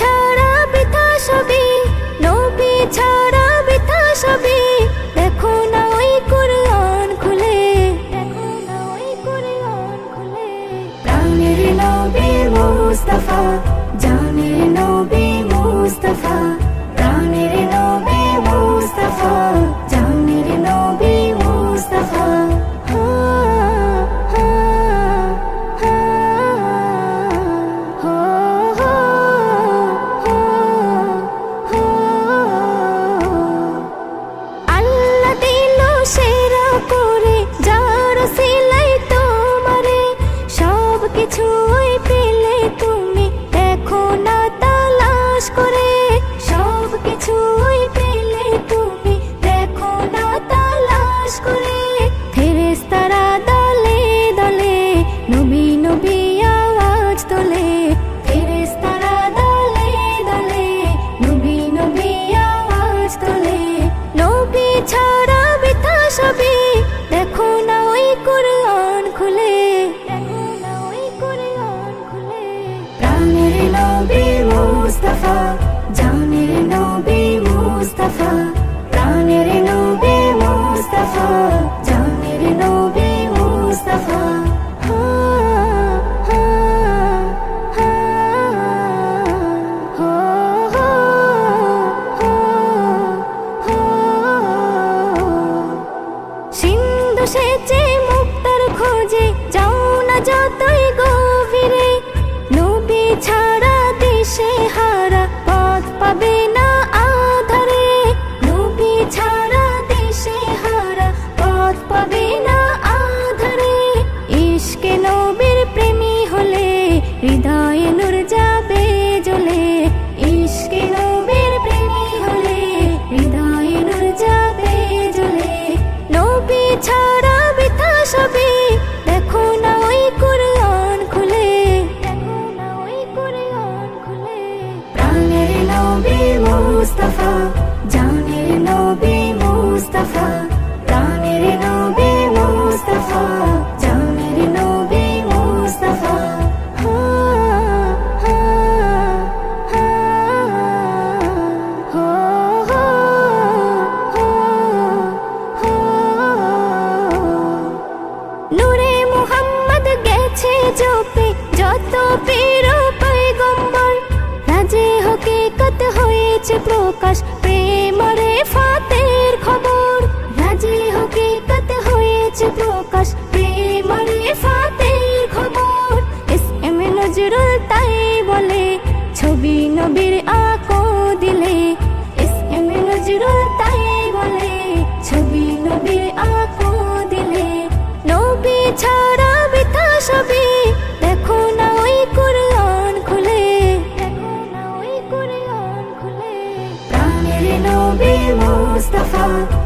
ছাড়া বৃথা সবে নবী ছাড়া বৃথা সবই। দেখো না ওই কুরআন খুলে, দেখো না ওই কুরআন খুলে। প্রাণের নবী মুস্তাফা, জানের নবী মুস্তাফা খুলে। প্রাণের নবী জানের নবী প্রাণের নবী জানের নবী সেচে না যতই গভীরে, নবী ছাড়া দেশে হারা পথ পাবে না আধারে। নবী ছাড়া দেশে হারা পথ পাবে না আধারে। ইশকে নবীর প্রেমী হলে, হৃদয়ে নূর যাবে জ্বলে। ইশকে নবীর প্রেমী হলে, হৃদয়ে নূর যাবে জ্বলে। নবী ছাড়া হয়েছে প্রকাশ। প্রেমরে ফাতের খবর। রাজি হকিকত হয়েছে প্রকাশ। প্রেমরে ফাতের খবর। এস এম নজরুল তাই বলে, ছবি নবীর আকো দিলে। এস এম নজরুল তাই বলে, ছবি নবীর আকো দিলে। নবী ছা Mustafa.